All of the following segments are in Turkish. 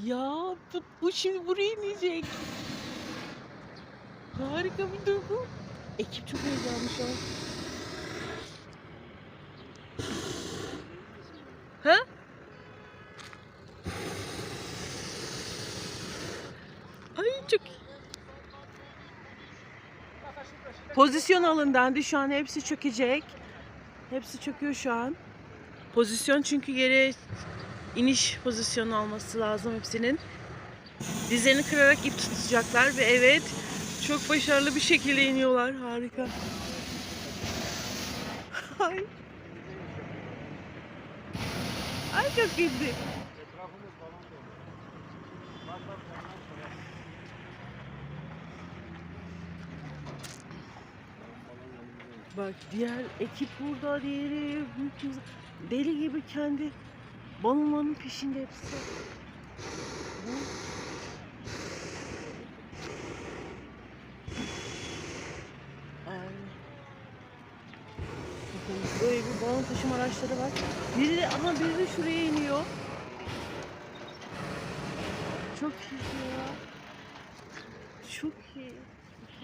Ya bu, bu şimdi buraya inecek. Harika bir duygu. Ekip çok heyecanlı şu an. Ha? Ay çok Pozisyon alın dendi. Şu an hepsi çökecek. Hepsi çöküyor şu an. Pozisyon çünkü yere iniş pozisyonu alması lazım hepsinin. Dizlerini kırarak ip tutacaklar ve evet çok başarılı bir şekilde iniyorlar. Harika. Ay. Ay çok iyiydi. Bak diğer ekip burada, diğeri deli gibi kendi balonların peşinde hepsi. Böyle bir balon taşıma araçları var. Biri de, ama biri de şuraya iniyor. Çok iyi ya. Çok iyi.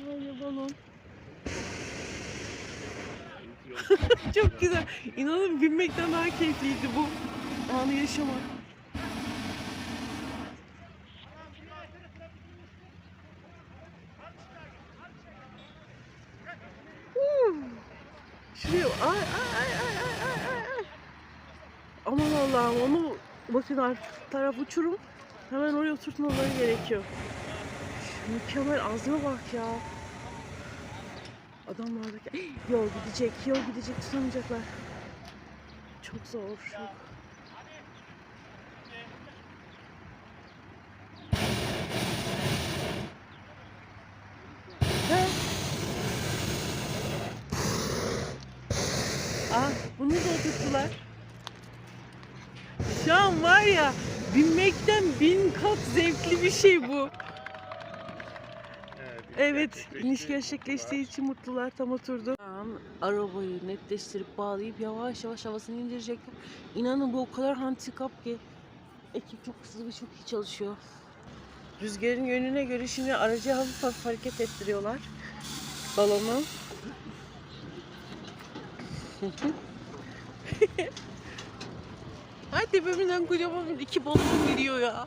Böyle balon. Çok güzel. İnanın binmekten daha keyifliydi bu Anı yaşamak. Şuraya ay ay ay ay ay ay. ay. Aman Allah'ım onu bakın artık taraf uçurum. Hemen oraya oturtmaları gerekiyor. Mükemmel ağzına bak ya. Adamlardaki yol gidecek, yol gidecek tutamayacaklar. Çok zor, çok. Ah, bunu da oturttular. Şu an var ya, binmekten bin kat zevkli bir şey bu. Evet, iniş gerçekleştiği için mutlular tam oturdu. Arabayı netleştirip bağlayıp yavaş yavaş havasını indirecekler. İnanın bu o kadar handikap ki ekip çok hızlı ve çok iyi çalışıyor. Rüzgarın yönüne göre şimdi aracı hafif hafif hareket ettiriyorlar. Balonu. Ay tepemden kocaman iki balon geliyor ya.